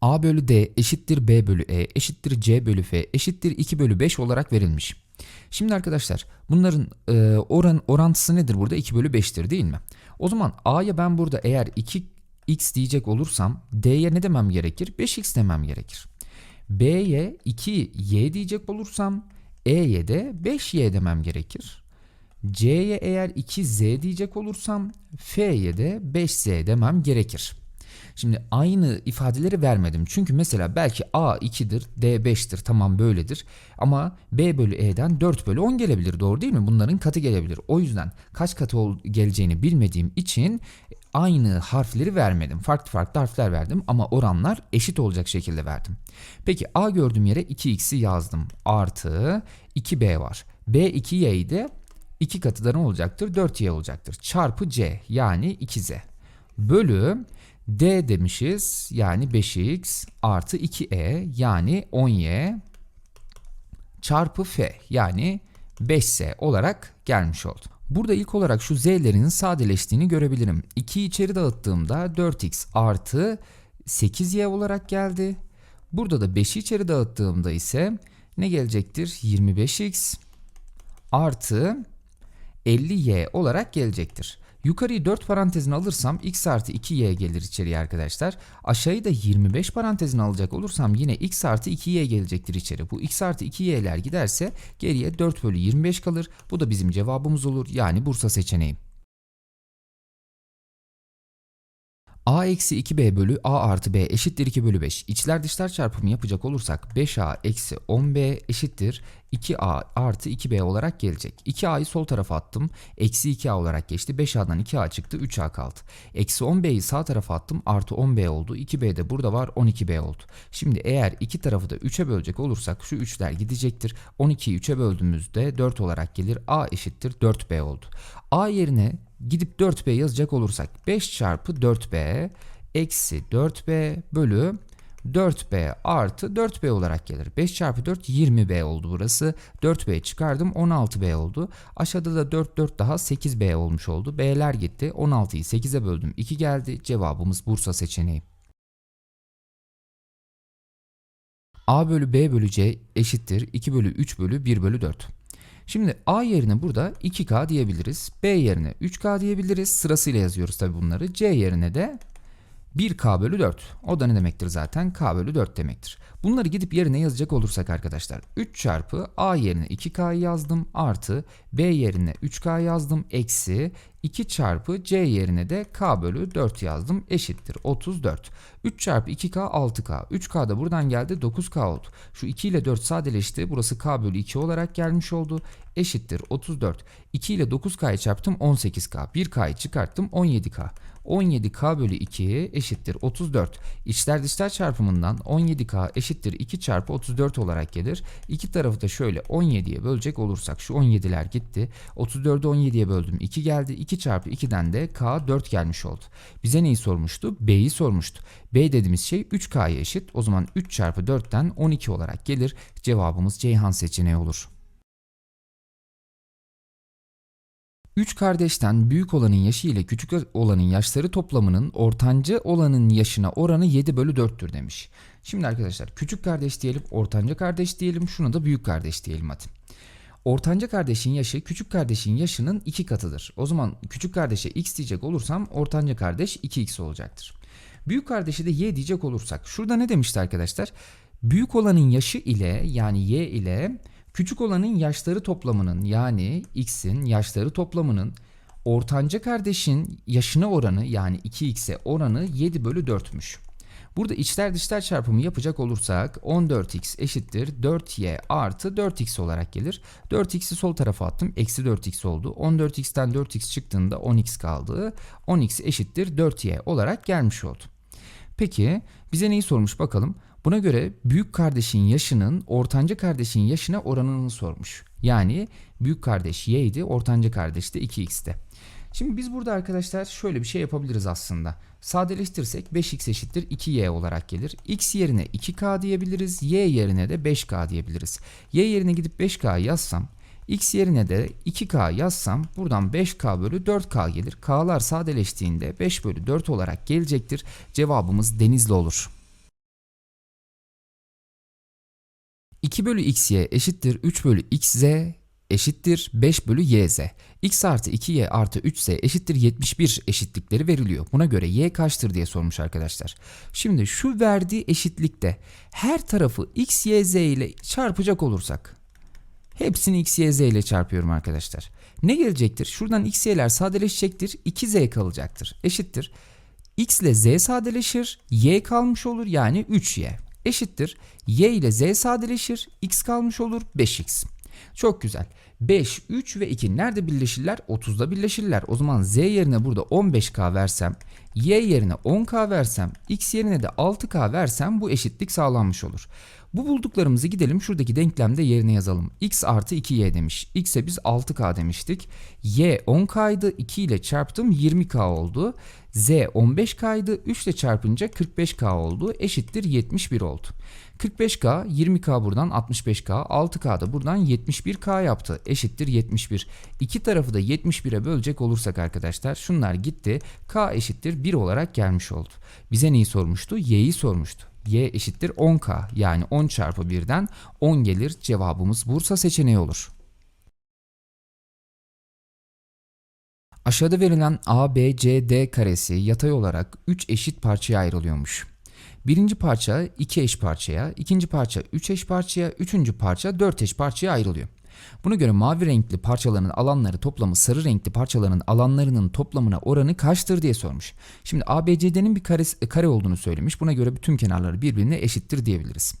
A bölü D eşittir B bölü E eşittir C bölü F eşittir 2 bölü 5 olarak verilmiş. Şimdi arkadaşlar bunların e, oran orantısı nedir burada? 2 bölü 5'tir değil mi? O zaman A'ya ben burada eğer 2x diyecek olursam D'ye ne demem gerekir? 5x demem gerekir. B'ye 2y diyecek olursam E'ye de 5y demem gerekir. C'ye eğer 2z diyecek olursam F'ye de 5z demem gerekir. Şimdi aynı ifadeleri vermedim. Çünkü mesela belki A 2'dir, D 5'tir tamam böyledir. Ama B bölü E'den 4 bölü 10 gelebilir doğru değil mi? Bunların katı gelebilir. O yüzden kaç katı geleceğini bilmediğim için aynı harfleri vermedim. Farklı farklı harfler verdim ama oranlar eşit olacak şekilde verdim. Peki A gördüğüm yere 2x'i yazdım. Artı 2B var. B 2y'yi de 2 katı da ne olacaktır? 4y olacaktır. Çarpı C yani 2z. Bölü D demişiz yani 5x artı 2e yani 10y çarpı f yani 5s olarak gelmiş oldu. Burada ilk olarak şu z'lerin sadeleştiğini görebilirim. 2'yi içeri dağıttığımda 4x artı 8y olarak geldi. Burada da 5'i içeri dağıttığımda ise ne gelecektir? 25x artı 50y olarak gelecektir. Yukarıyı 4 parantezine alırsam x artı 2y gelir içeriye arkadaşlar. Aşağıyı da 25 parantezine alacak olursam yine x artı 2y gelecektir içeri. Bu x artı 2y'ler giderse geriye 4 bölü 25 kalır. Bu da bizim cevabımız olur. Yani Bursa seçeneği. A eksi 2b bölü a artı b eşittir 2 bölü 5. İçler dışlar çarpımı yapacak olursak 5a eksi 10b eşittir 2a artı 2b olarak gelecek. 2a'yı sol tarafa attım. Eksi 2a olarak geçti. 5a'dan 2a çıktı 3a kaldı. Eksi 10b'yi sağ tarafa attım. Artı 10b oldu. 2b de burada var 12b oldu. Şimdi eğer iki tarafı da 3'e bölecek olursak şu 3'ler gidecektir. 12'yi 3'e böldüğümüzde 4 olarak gelir. a eşittir 4b oldu. a yerine gidip 4b yazacak olursak 5 çarpı 4b eksi 4b bölü 4b artı 4b olarak gelir. 5 çarpı 4 20b oldu burası. 4b çıkardım 16b oldu. Aşağıda da 4 4 daha 8b olmuş oldu. b'ler gitti. 16'yı 8'e böldüm 2 geldi. Cevabımız Bursa seçeneği. a bölü b bölü c eşittir 2 bölü 3 bölü 1 bölü 4. Şimdi A yerine burada 2K diyebiliriz. B yerine 3K diyebiliriz. Sırasıyla yazıyoruz tabi bunları. C yerine de 1K bölü 4. O da ne demektir zaten? K bölü 4 demektir. Bunları gidip yerine yazacak olursak arkadaşlar. 3 çarpı A yerine 2K yazdım. Artı B yerine 3K yazdım. Eksi 2 çarpı C yerine de K bölü 4 yazdım. Eşittir 34. 3 çarpı 2K 6K. 3K da buradan geldi 9K oldu. Şu 2 ile 4 sadeleşti. Burası K bölü 2 olarak gelmiş oldu. Eşittir 34. 2 ile 9K'yı çarptım 18K. 1K'yı çıkarttım 17K. 17K bölü 2 eşittir 34. İçler dışlar çarpımından 17K eşittir 2 çarpı 34 olarak gelir. İki tarafı da şöyle 17'ye bölecek olursak şu 17'ler gitti. 34'ü 17'ye böldüm 2 geldi. 2 çarpı 2'den de K 4 gelmiş oldu. Bize neyi sormuştu? B'yi sormuştu. B dediğimiz şey 3K'ya eşit. O zaman 3 çarpı 4'ten 12 olarak gelir. Cevabımız Ceyhan seçeneği olur. 3 kardeşten büyük olanın yaşı ile küçük olanın yaşları toplamının ortanca olanın yaşına oranı 7 bölü 4'tür demiş. Şimdi arkadaşlar küçük kardeş diyelim, ortanca kardeş diyelim, şuna da büyük kardeş diyelim hadi. Ortanca kardeşin yaşı küçük kardeşin yaşının 2 katıdır. O zaman küçük kardeşe x diyecek olursam ortanca kardeş 2x olacaktır. Büyük kardeşe de y diyecek olursak şurada ne demişti arkadaşlar? Büyük olanın yaşı ile yani y ile küçük olanın yaşları toplamının yani x'in yaşları toplamının ortanca kardeşin yaşına oranı yani 2x'e oranı 7 bölü 4'müş. Burada içler dışlar çarpımı yapacak olursak 14x eşittir 4y artı 4x olarak gelir. 4x'i sol tarafa attım. Eksi 4x oldu. 14x'ten 4x çıktığında 10x kaldı. 10x eşittir 4y olarak gelmiş oldu. Peki bize neyi sormuş bakalım. Buna göre büyük kardeşin yaşının ortanca kardeşin yaşına oranını sormuş. Yani büyük kardeş y idi, ortanca kardeş de 2x'ti. Şimdi biz burada arkadaşlar şöyle bir şey yapabiliriz aslında. Sadeleştirirsek 5x eşittir 2y olarak gelir. x yerine 2k diyebiliriz, y yerine de 5k diyebiliriz. y yerine gidip 5k yazsam, x yerine de 2k yazsam buradan 5k bölü 4k gelir. k'lar sadeleştiğinde 5 bölü 4 olarak gelecektir. Cevabımız denizli olur. 2 bölü xy eşittir 3 bölü xz eşittir 5 bölü yz. x artı 2y artı 3z eşittir 71 eşitlikleri veriliyor. Buna göre y kaçtır diye sormuş arkadaşlar. Şimdi şu verdiği eşitlikte her tarafı x, y, z ile çarpacak olursak hepsini x, y, z ile çarpıyorum arkadaşlar. Ne gelecektir? Şuradan x, y'ler sadeleşecektir. 2z kalacaktır. Eşittir. x ile z sadeleşir. y kalmış olur yani 3y. Eşittir. y ile z sadeleşir. x kalmış olur 5x. Çok güzel. 5, 3 ve 2 nerede birleşirler? 30'da birleşirler. O zaman z yerine burada 15k versem, y yerine 10k versem, x yerine de 6k versem bu eşitlik sağlanmış olur. Bu bulduklarımızı gidelim şuradaki denklemde yerine yazalım. x artı 2y demiş. x'e biz 6k demiştik. y 10k'ydı. 2 ile çarptım 20k oldu. z 15k'ydı. 3 ile çarpınca 45k oldu. Eşittir 71 oldu. 45k, 20k buradan 65k, 6k da buradan 71k yaptı. Eşittir 71. İki tarafı da 71'e bölecek olursak arkadaşlar şunlar gitti. k eşittir 1 olarak gelmiş oldu. Bize neyi sormuştu? y'yi sormuştu. y eşittir 10k yani 10 çarpı 1'den 10 gelir. Cevabımız Bursa seçeneği olur. Aşağıda verilen A, B, C, D karesi yatay olarak 3 eşit parçaya ayrılıyormuş. Birinci parça 2 eş parçaya, ikinci parça 3 eş parçaya, üçüncü parça 4 eş parçaya ayrılıyor. Buna göre mavi renkli parçaların alanları toplamı sarı renkli parçaların alanlarının toplamına oranı kaçtır diye sormuş. Şimdi ABCD'nin bir kare, kare olduğunu söylemiş. Buna göre bütün kenarları birbirine eşittir diyebiliriz.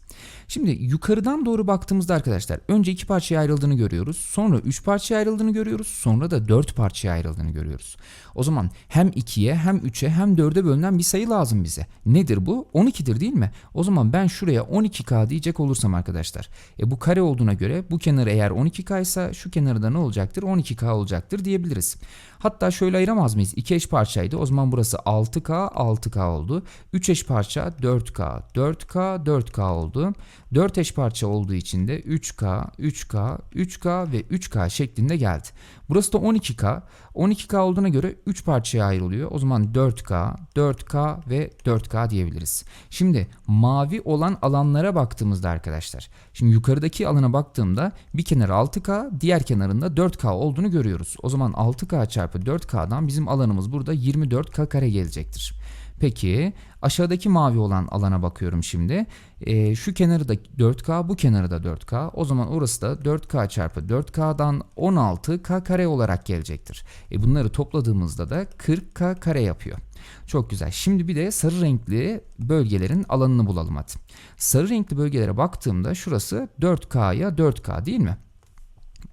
Şimdi yukarıdan doğru baktığımızda arkadaşlar önce iki parçaya ayrıldığını görüyoruz. Sonra üç parçaya ayrıldığını görüyoruz. Sonra da dört parçaya ayrıldığını görüyoruz. O zaman hem 2'ye hem 3'e hem 4'e bölünen bir sayı lazım bize. Nedir bu? 12'dir değil mi? O zaman ben şuraya 12K diyecek olursam arkadaşlar. E bu kare olduğuna göre bu kenarı eğer 12K ise şu kenarı da ne olacaktır? 12K olacaktır diyebiliriz. Hatta şöyle ayıramaz mıyız? 2 eş parçaydı. O zaman burası 6K, 6K oldu. 3 eş parça 4K, 4K, 4K oldu. 4 eş parça olduğu için de 3K, 3K, 3K ve 3K şeklinde geldi. Burası da 12K. 12K olduğuna göre 3 parçaya ayrılıyor. O zaman 4K, 4K ve 4K diyebiliriz. Şimdi mavi olan alanlara baktığımızda arkadaşlar. Şimdi yukarıdaki alana baktığımda bir kenar 6K, diğer kenarında 4K olduğunu görüyoruz. O zaman 6K çarpı 4K'dan bizim alanımız burada 24K kare gelecektir. Peki aşağıdaki mavi olan alana bakıyorum şimdi. E, şu kenarı da 4K bu kenarı da 4K. O zaman orası da 4K çarpı 4K'dan 16K kare olarak gelecektir. E, bunları topladığımızda da 40K kare yapıyor. Çok güzel. Şimdi bir de sarı renkli bölgelerin alanını bulalım hadi. Sarı renkli bölgelere baktığımda şurası 4K'ya 4K değil mi?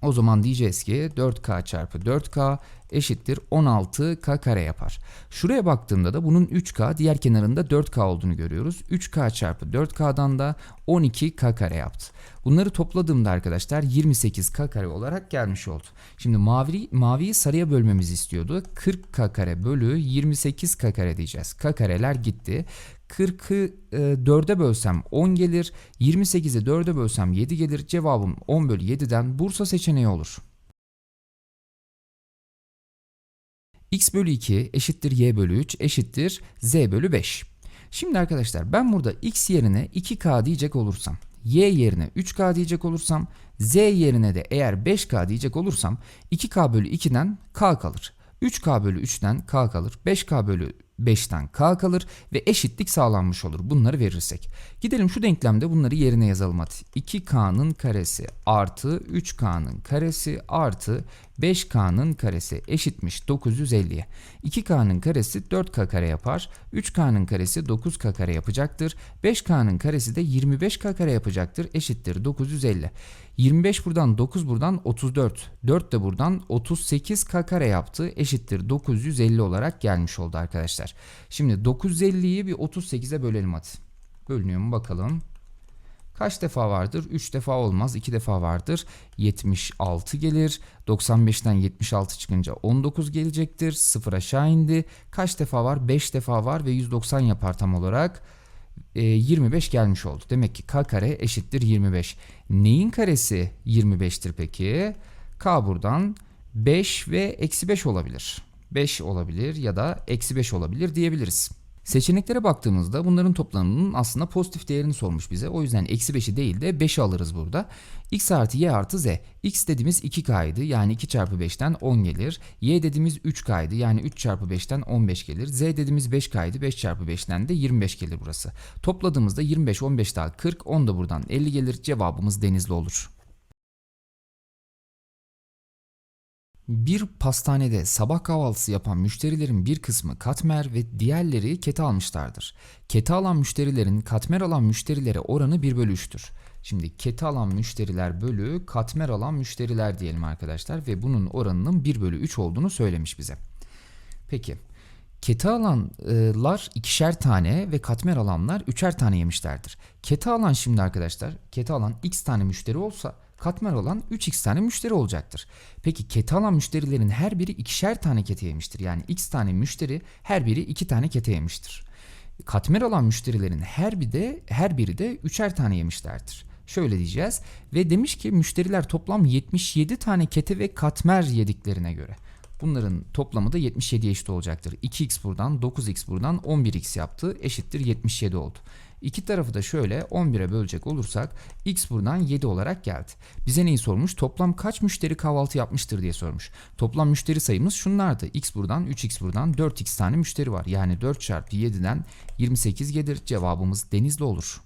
O zaman diyeceğiz ki 4K çarpı 4K eşittir 16K kare yapar. Şuraya baktığımda da bunun 3K diğer kenarında 4K olduğunu görüyoruz. 3K çarpı 4K'dan da 12K kare yaptı. Bunları topladığımda arkadaşlar 28K kare olarak gelmiş oldu. Şimdi mavi, maviyi sarıya bölmemizi istiyordu. 40K kare bölü 28K kare diyeceğiz. K kareler gitti. 40'ı e, 4'e bölsem 10 gelir. 28'i 4'e bölsem 7 gelir. Cevabım 10 bölü 7'den Bursa seçeneği olur. x bölü 2 eşittir y bölü 3 eşittir z bölü 5. Şimdi arkadaşlar ben burada x yerine 2k diyecek olursam, y yerine 3k diyecek olursam, z yerine de eğer 5k diyecek olursam 2k bölü 2'den k kalır. 3k bölü 3'ten k kalır. 5k bölü 5'ten k kalır ve eşitlik sağlanmış olur bunları verirsek. Gidelim şu denklemde bunları yerine yazalım hadi. 2k'nın karesi artı 3k'nın karesi artı 5k'nın karesi eşitmiş 950'ye. 2k'nın karesi 4k kare yapar. 3k'nın karesi 9k kare yapacaktır. 5k'nın karesi de 25k kare yapacaktır. Eşittir 950. 25 buradan 9 buradan 34. 4 de buradan 38k kare yaptı. Eşittir 950 olarak gelmiş oldu arkadaşlar. Şimdi 950'yi bir 38'e bölelim hadi. Bölünüyor mu bakalım. Kaç defa vardır? 3 defa olmaz. 2 defa vardır. 76 gelir. 95'ten 76 çıkınca 19 gelecektir. 0 aşağı indi. Kaç defa var? 5 defa var ve 190 yapar tam olarak. E, 25 gelmiş oldu. Demek ki k kare eşittir 25. Neyin karesi 25'tir peki? K buradan 5 ve eksi 5 olabilir. 5 olabilir ya da eksi 5 olabilir diyebiliriz. Seçeneklere baktığımızda bunların toplamının aslında pozitif değerini sormuş bize. O yüzden eksi 5'i değil de 5'i alırız burada. x artı y artı z. x dediğimiz 2k'ydı yani 2 çarpı 5'ten 10 gelir. y dediğimiz 3k'ydı yani 3 çarpı 5'ten 15 gelir. z dediğimiz 5k'ydı 5 çarpı 5'ten de 25 gelir burası. Topladığımızda 25, 15 daha 40, 10 da buradan 50 gelir. Cevabımız denizli olur. Bir pastanede sabah kahvaltısı yapan müşterilerin bir kısmı katmer ve diğerleri kete almışlardır. Kete alan müşterilerin katmer alan müşterilere oranı 1 bölü 3'tür. Şimdi kete alan müşteriler bölü katmer alan müşteriler diyelim arkadaşlar ve bunun oranının 1 bölü 3 olduğunu söylemiş bize. Peki kete alanlar ikişer tane ve katmer alanlar üçer tane yemişlerdir. Kete alan şimdi arkadaşlar kete alan x tane müşteri olsa katmer alan 3x tane müşteri olacaktır. Peki kete alan müşterilerin her biri ikişer tane kete yemiştir. Yani x tane müşteri her biri 2 tane kete yemiştir. Katmer alan müşterilerin her biri de her biri de üçer tane yemişlerdir. Şöyle diyeceğiz ve demiş ki müşteriler toplam 77 tane kete ve katmer yediklerine göre. Bunların toplamı da 77'ye eşit olacaktır. 2x buradan 9x buradan 11x yaptı eşittir 77 oldu. İki tarafı da şöyle 11'e bölecek olursak x buradan 7 olarak geldi. Bize neyi sormuş? Toplam kaç müşteri kahvaltı yapmıştır diye sormuş. Toplam müşteri sayımız şunlardı. x buradan 3x buradan 4x tane müşteri var. Yani 4 çarpı 7'den 28 gelir. Cevabımız denizli olur.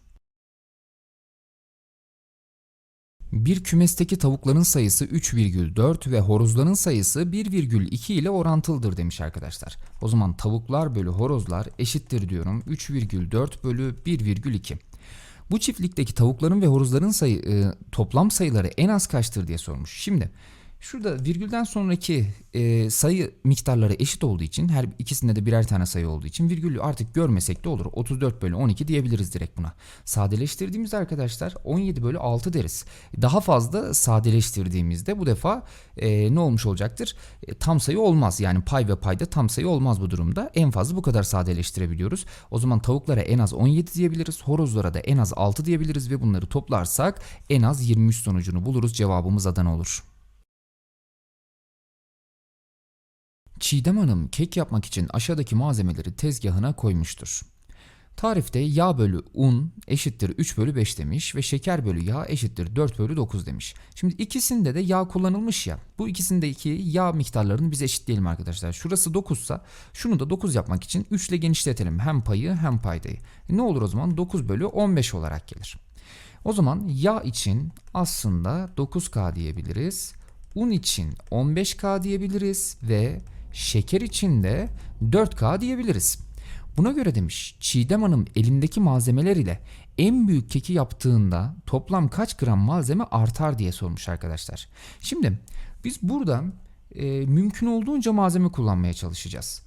Bir kümesteki tavukların sayısı 3,4 ve horozların sayısı 1,2 ile orantılıdır demiş arkadaşlar. O zaman tavuklar bölü horozlar eşittir diyorum 3,4 bölü 1,2. Bu çiftlikteki tavukların ve horozların sayı, e, toplam sayıları en az kaçtır diye sormuş. Şimdi Şurada virgülden sonraki e, sayı miktarları eşit olduğu için her ikisinde de birer tane sayı olduğu için virgülü artık görmesek de olur. 34 bölü 12 diyebiliriz direkt buna. Sadeleştirdiğimizde arkadaşlar 17 bölü 6 deriz. Daha fazla sadeleştirdiğimizde bu defa e, ne olmuş olacaktır? E, tam sayı olmaz. Yani pay ve payda tam sayı olmaz bu durumda. En fazla bu kadar sadeleştirebiliyoruz. O zaman tavuklara en az 17 diyebiliriz. Horozlara da en az 6 diyebiliriz ve bunları toplarsak en az 23 sonucunu buluruz. Cevabımız Adana olur. Çiğdem Hanım kek yapmak için aşağıdaki malzemeleri tezgahına koymuştur. Tarifte yağ bölü un eşittir 3 bölü 5 demiş ve şeker bölü yağ eşittir 4 bölü 9 demiş. Şimdi ikisinde de yağ kullanılmış ya. Bu ikisindeki yağ miktarlarını biz eşitleyelim arkadaşlar. Şurası 9 sa şunu da 9 yapmak için 3 ile genişletelim. Hem payı hem paydayı. E ne olur o zaman 9 bölü 15 olarak gelir. O zaman yağ için aslında 9K diyebiliriz. Un için 15K diyebiliriz ve şeker için de 4K diyebiliriz. Buna göre demiş Çiğdem Hanım elimdeki malzemeler ile en büyük keki yaptığında toplam kaç gram malzeme artar diye sormuş arkadaşlar. Şimdi biz burada e, mümkün olduğunca malzeme kullanmaya çalışacağız.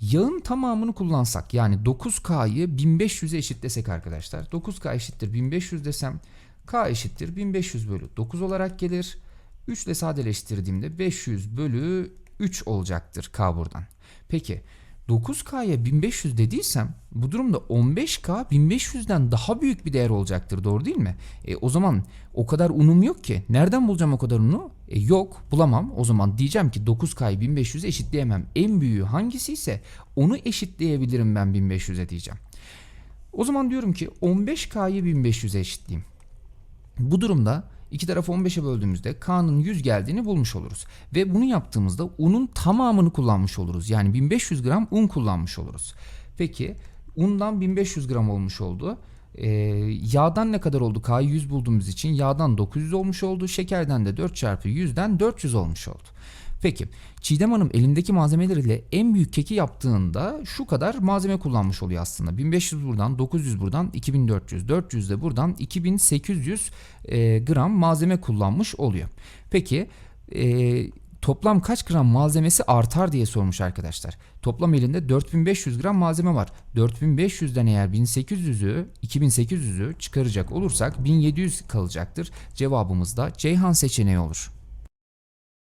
Yağın tamamını kullansak yani 9K'yı 1500'e eşitlesek arkadaşlar. 9K eşittir 1500 desem K eşittir 1500 bölü 9 olarak gelir. 3 ile sadeleştirdiğimde 500 bölü 3 olacaktır K buradan. Peki 9K'ya 1500 dediysem bu durumda 15K 1500'den daha büyük bir değer olacaktır doğru değil mi? E, o zaman o kadar unum yok ki. Nereden bulacağım o kadar unu? E, yok bulamam. O zaman diyeceğim ki 9K'yı 1500'e eşitleyemem. En büyüğü hangisi ise onu eşitleyebilirim ben 1500'e diyeceğim. O zaman diyorum ki 15K'yı 1500'e eşitleyeyim. Bu durumda İki tarafı 15'e böldüğümüzde K'nın 100 geldiğini bulmuş oluruz. Ve bunu yaptığımızda unun tamamını kullanmış oluruz. Yani 1500 gram un kullanmış oluruz. Peki undan 1500 gram olmuş oldu. Ee, yağdan ne kadar oldu? K'yı 100 bulduğumuz için yağdan 900 olmuş oldu. Şekerden de 4 çarpı 100'den 400 olmuş oldu. Peki Çiğdem Hanım elindeki malzemeleriyle en büyük keki yaptığında şu kadar malzeme kullanmış oluyor aslında. 1500 buradan 900 buradan 2400 400 de buradan 2800 e, gram malzeme kullanmış oluyor. Peki e, toplam kaç gram malzemesi artar diye sormuş arkadaşlar. Toplam elinde 4500 gram malzeme var. 4500'den eğer 1800'ü 2800'ü çıkaracak olursak 1700 kalacaktır. Cevabımız da Ceyhan seçeneği olur.